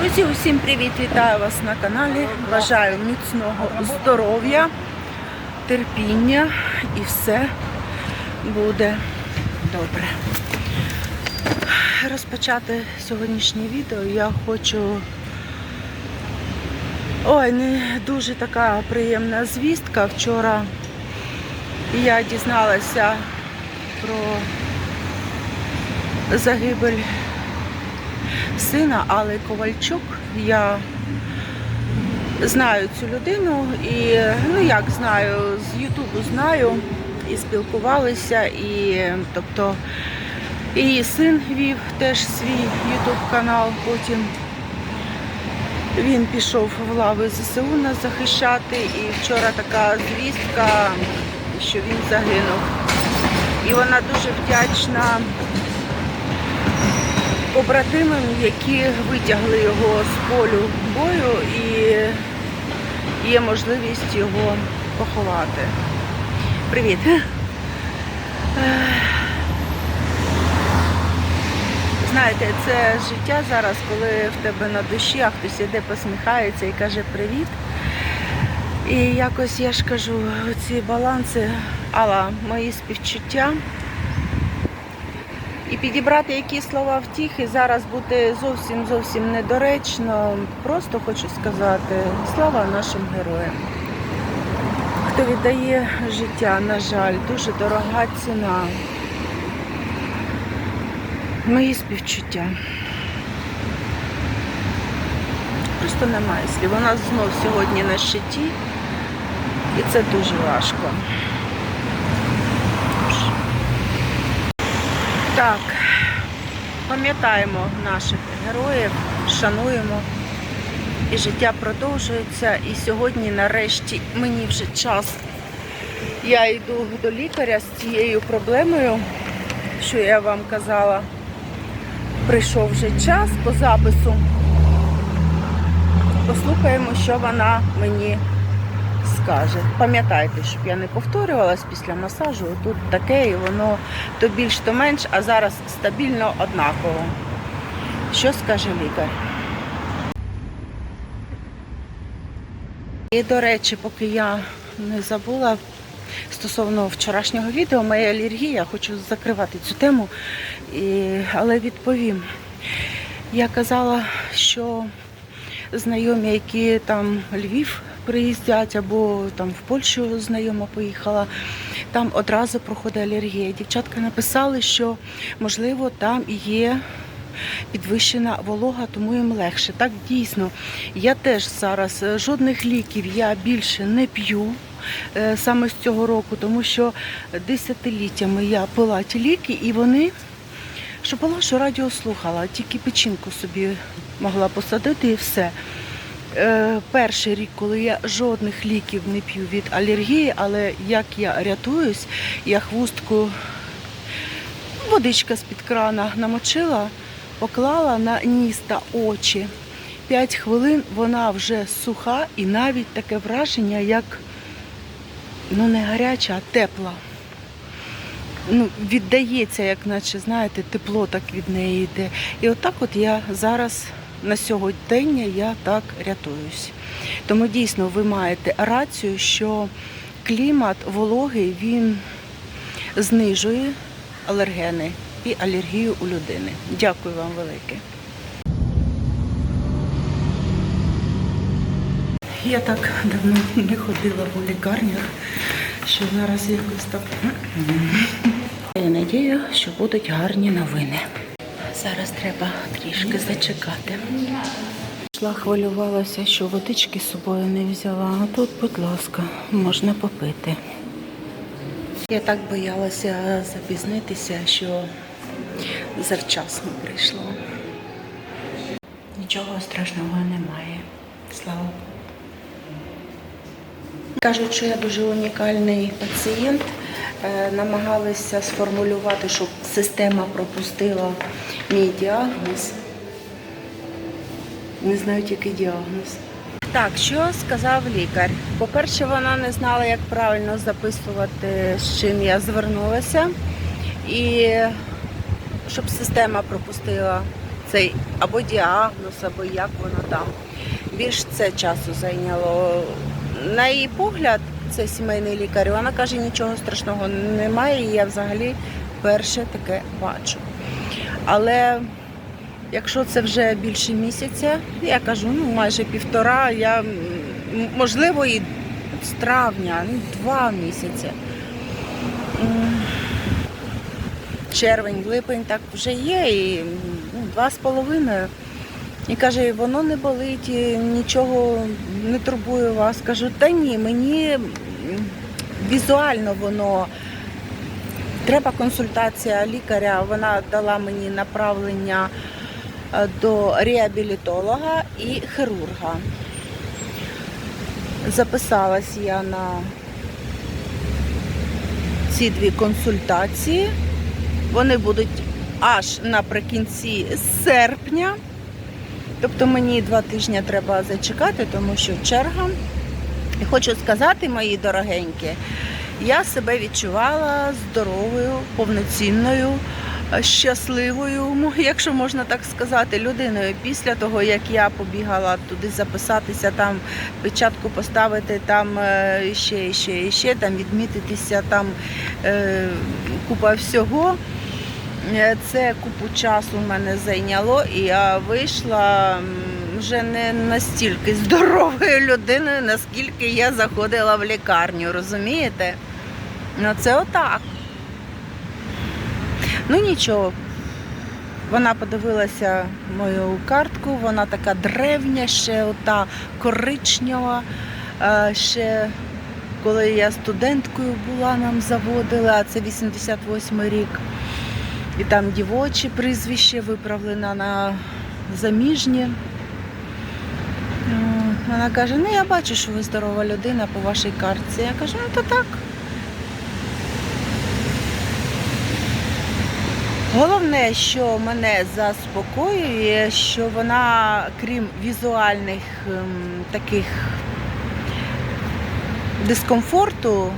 Друзі, усім привіт! Вітаю вас на каналі. Бажаю міцного здоров'я, терпіння і все буде добре. Розпочати сьогоднішнє відео я хочу. Ой, не дуже така приємна звістка. Вчора я дізналася про загибель сина Алли Ковальчук. Я знаю цю людину і ну як знаю, з Ютубу знаю і спілкувалися, і тобто її син вів теж свій Ютуб канал. Потім він пішов в лави ЗСУ нас захищати, і вчора така звістка, що він загинув. І вона дуже вдячна побратимам, які витягли його з полю бою і є можливість його поховати. Привіт. Знаєте, це життя зараз, коли в тебе на душі, а хтось іде, посміхається і каже привіт. І якось я ж кажу, ці баланси, Алла, мої співчуття. І підібрати які слова втіхи зараз буде зовсім зовсім недоречно. Просто хочу сказати слава нашим героям. Хто віддає життя, на жаль, дуже дорога ціна. Мої співчуття. Просто немає слів. У нас знов сьогодні на щиті, і це дуже важко. Так, пам'ятаємо наших героїв, шануємо. І життя продовжується. І сьогодні, нарешті, мені вже час. Я йду до лікаря з цією проблемою, що я вам казала. Прийшов вже час по запису. Послухаємо, що вона мені скаже. Пам'ятайте, щоб я не повторювалась після масажу. Тут таке і воно то більш, то менш, а зараз стабільно однаково. Що скаже лікар? І, до речі, поки я не забула стосовно вчорашнього відео, моя алергія, хочу закривати цю тему, і, але відповім. Я казала, що знайомі, які там Львів приїздять або там в Польщу знайома поїхала, там одразу проходить алергія. Дівчатка написали, що можливо там є підвищена волога, тому їм легше. Так дійсно, я теж зараз е, жодних ліків я більше не п'ю. е, Саме з цього року, тому що десятиліттями я пила ті ліки, і вони що була, що радіо слухала, тільки печінку собі могла посадити і все. Е, перший рік, коли я жодних ліків не п'ю від алергії, але як я рятуюсь, я хвустку, водичка з-під крана намочила, поклала на ніс та очі. П'ять хвилин вона вже суха і навіть таке враження, як ну не гаряча, а тепла ну, віддається, як наче, знаєте, тепло так від неї йде. І отак от я зараз на сьогодення я так рятуюсь. Тому дійсно ви маєте рацію, що клімат вологий він знижує алергени і алергію у людини. Дякую вам велике. Я так давно не ходила у лікарнях, що зараз якось так. Я надію, що будуть гарні новини. Зараз треба трішки зачекати. Йшла, хвилювалася, що водички з собою не взяла, а тут, будь ласка, можна попити. Я так боялася запізнитися, що завчасно прийшло. Нічого страшного немає. Слава Богу. Кажуть, що я дуже унікальний пацієнт. Е, Намагалися сформулювати, щоб система пропустила мій діагноз. Не знаю який діагноз. Так, що сказав лікар? По-перше, вона не знала, як правильно записувати, з чим я звернулася. І щоб система пропустила цей або діагноз, або як воно там. Більш це часу зайняло. На її погляд, це сімейний лікар, вона каже, нічого страшного немає, і я взагалі перше таке бачу. Але якщо це вже більше місяця, я кажу, ну майже півтора, я можливо і з травня, ну два місяці. Червень, липень так вже є, і ну, два з половиною. І каже, воно не болить, нічого не турбує вас. Кажу, та ні, мені візуально воно. Треба консультація лікаря. Вона дала мені направлення е, до реабілітолога і хірурга. Записалась я на ці дві консультації. Вони будуть аж наприкінці серпня. Тобто мені два тижні треба зачекати, тому що черга. І хочу сказати, мої дорогенькі, я себе відчувала здоровою, повноцінною, щасливою, якщо можна так сказати, людиною. Після того, як я побігала туди записатися, там печатку поставити, там е, ще, ще, ще, там відмітитися, там е, купа всього. Е, Це купу часу в мене зайняло, і я вийшла вже не настільки здоровою людиною, наскільки я заходила в лікарню, розумієте? Ну це отак. Ну нічого. Вона подивилася мою картку, вона така древня, ще ота коричнева. Е, Ще коли я студенткою була, нам заводили, а це 88 рік. І там дівочі прізвище виправлено на заміжні. Ну, Вона каже, ну я бачу, що ви здорова людина по вашій картці. Я кажу, ну то так. Головне, що мене заспокоює, що вона, крім візуальних ем, таких дискомфорту,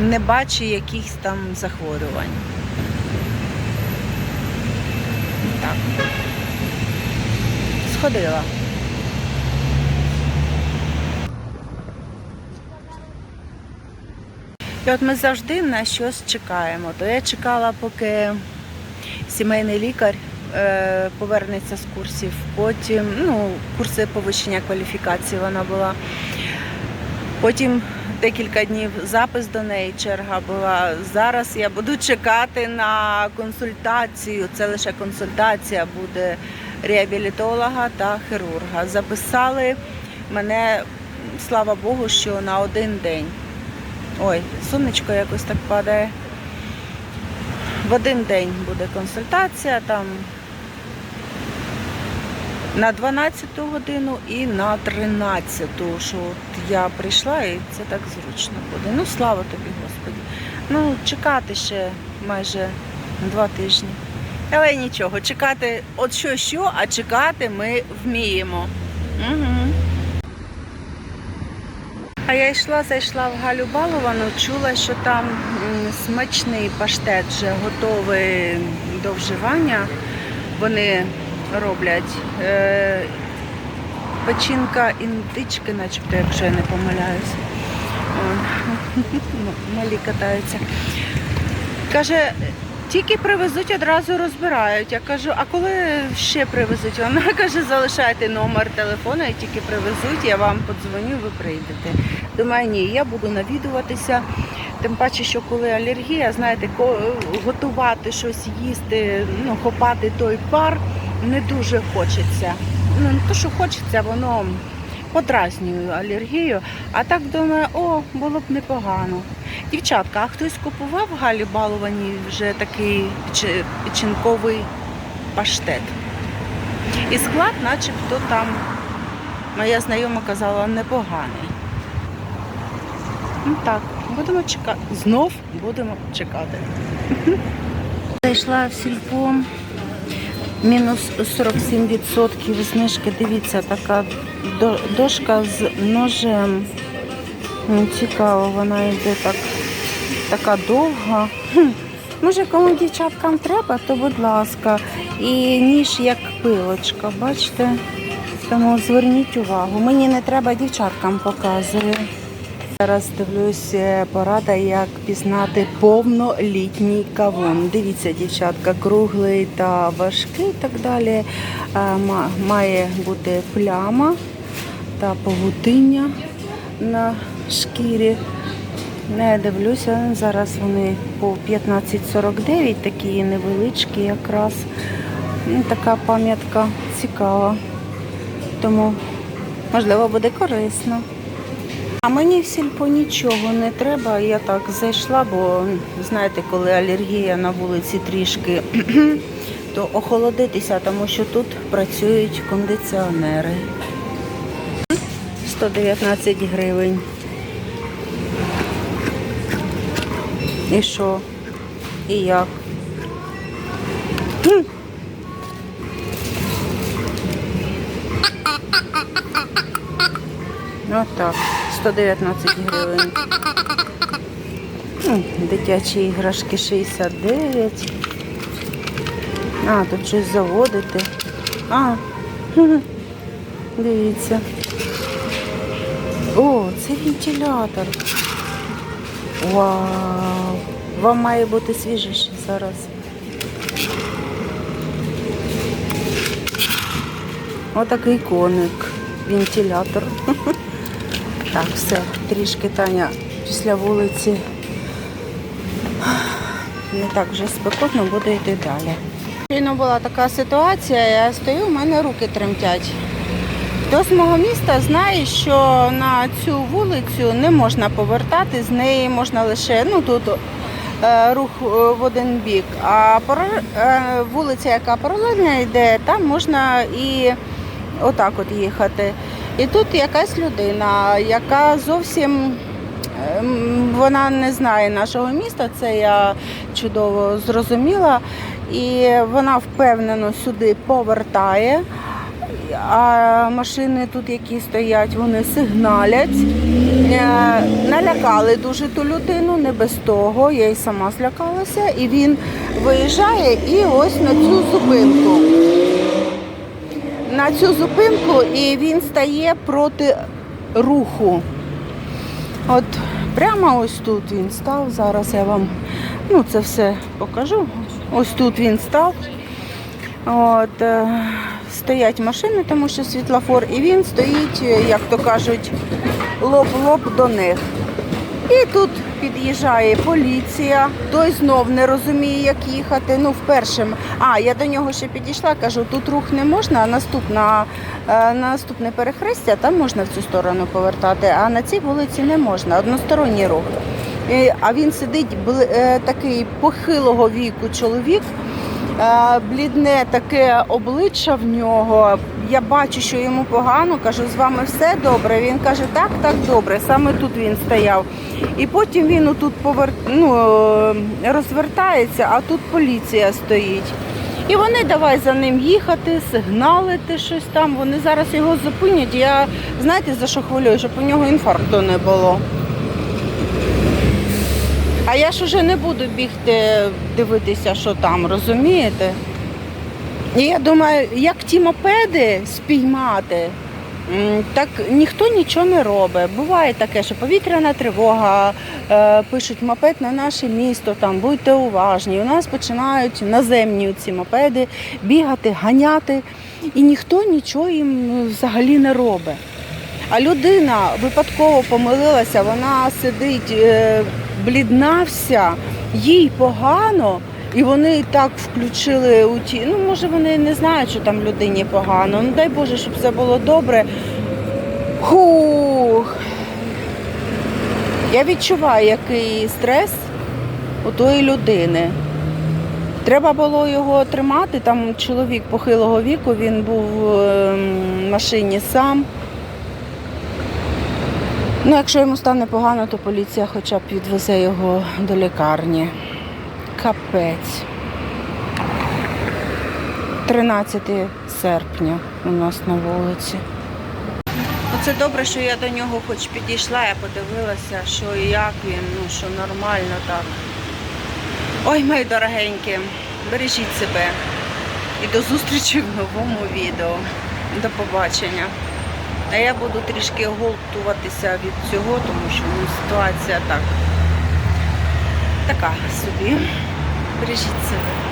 не бачить якихось там захворювань. Так. Сходила. І от ми завжди на щось чекаємо. То я чекала, поки сімейний лікар е, повернеться з курсів. Потім ну, курси повищення кваліфікації вона була. Потім декілька днів запис до неї, черга була. Зараз я буду чекати на консультацію. Це лише консультація буде реабілітолога та хірурга. Записали мене, слава Богу, що на один день. Ой, сонечко якось так падає. В один день буде консультація там на 12 годину і на 13, що от я прийшла і це так зручно буде. Ну, слава тобі, Господі. Ну, чекати ще майже два тижні. Але нічого, чекати, от що, що, а чекати ми вміємо. Угу. А я йшла, зайшла в Галю Баловану, чула, що там смачний паштет вже готовий до вживання. Вони роблять е, печінка індички, начебто, якщо я не помиляюсь. Ну, Малі катаються. Каже, тільки привезуть, одразу розбирають. Я кажу, а коли ще привезуть? Вона каже, залишайте номер телефону і тільки привезуть, я вам подзвоню, ви прийдете. Думаю, ні, я буду навідуватися. Тим паче, що коли алергія, знаєте, готувати щось їсти, ну, хопати той пар не дуже хочеться. Ну, не то, що хочеться, воно подразнює алергію. А так думаю, о, було б непогано. Дівчатка, а хтось купував в Галі Баловані вже такий печінковий паштет? І склад, начебто там, моя знайома казала, непоганий. Ну так, будемо чекати. Знов будемо чекати. Зайшла в сільпо. Мінус 47% знижки. Дивіться, така дошка з ножем. Цікаво, вона йде так, така довга. Може, кому дівчаткам треба, то будь ласка. І ніж як пилочка, бачите? Тому зверніть увагу. Мені не треба дівчаткам показую. Зараз дивлюсь е, порада, як пізнати повнолітній кавун. Дивіться, дівчатка, круглий та важкий і так далі. Е, Має бути пляма та павутиння на шкірі. Не дивлюся, зараз вони по 15,49, такі невеличкі якраз. Ну, Така пам'ятка цікава. Тому, можливо, буде корисно. А мені в сільпо нічого не треба. Я так зайшла, бо знаєте, коли алергія на вулиці трішки, то охолодитися, тому що тут працюють кондиціонери. 119 гривень. І що? І як? Ну так, 119 гривень. М, Дитячі іграшки 69. А, тут щось заводити. А, дивіться. О, це вентилятор. Вау! Вам має бути свіжіше зараз. Отакий коник, вентилятор. Так, все, трішки Таня після вулиці не так вже спекотно, буде йти далі. Щойно була така ситуація, я стою, у мене руки тремтять. Хто з мого міста знає, що на цю вулицю не можна повертати, з неї можна лише ну тут е, рух е, в один бік. А пара- е, вулиця, яка паралельна йде, там можна і отак от їхати. І тут якась людина, яка зовсім ем, вона не знає нашого міста, це я чудово зрозуміла. І вона впевнено сюди повертає. А машини тут, які стоять, вони сигналять. Е, Налякали дуже ту людину, не без того. Я й сама злякалася. І він виїжджає і ось на цю зупинку. На цю зупинку і він стає проти руху. От прямо ось тут він став. Зараз я вам ну, це все покажу. Ось тут він став. От, е, стоять машини, тому що світлофор, і він стоїть, е, як то кажуть, лоб-лоб до них. І тут під'їжджає поліція, той знов не розуміє, як їхати. Ну, вперше. А, я до нього ще підійшла, кажу, тут рух не можна, а наступна, е, наступне перехрестя, там можна в цю сторону повертати, а на цій вулиці не можна, односторонній рух. А він сидить е, такий похилого віку чоловік, блідне таке обличчя в нього. Я бачу, що йому погано. Кажу, з вами все добре. Він каже, так, так, добре. Саме тут він стояв. І потім він отут повер... ну, е, розвертається, а тут поліція стоїть. І вони давай за ним їхати, сигналити щось там. Вони зараз його зупинять. Я знаєте за що хвилюю, щоб у нього інфаркту не було. А я ж уже не буду бігти дивитися, що там, розумієте? І я думаю, як ті мопеди спіймати, так ніхто нічого не робить. Буває таке, що повітряна тривога, е, пишуть мопед на наше місто, там будьте уважні. У нас починають наземні ці мопеди бігати, ганяти, і ніхто нічого їм ну, взагалі не робить. А людина випадково помилилася, вона сидить е, блідна вся, їй погано, і вони так включили у ті. Ну, може, вони не знають, що там людині погано. Ну дай Боже, щоб все було добре. Хух. Я відчуваю, який стрес у тої людини. Треба було його тримати. Там чоловік похилого віку, він був е, в машині сам. Ну, якщо йому стане погано, то поліція хоча б відвезе його до лікарні. Капець. 13 серпня у нас на вулиці. Оце добре, що я до нього хоч підійшла, я подивилася, що і як він, ну що нормально так. Ой, мої дорогенькі, бережіть себе. І до зустрічі в новому відео. До побачення. А я буду трішки оголтуватися від цього, тому що ну, ситуація так. Така собі. Бережіть себе.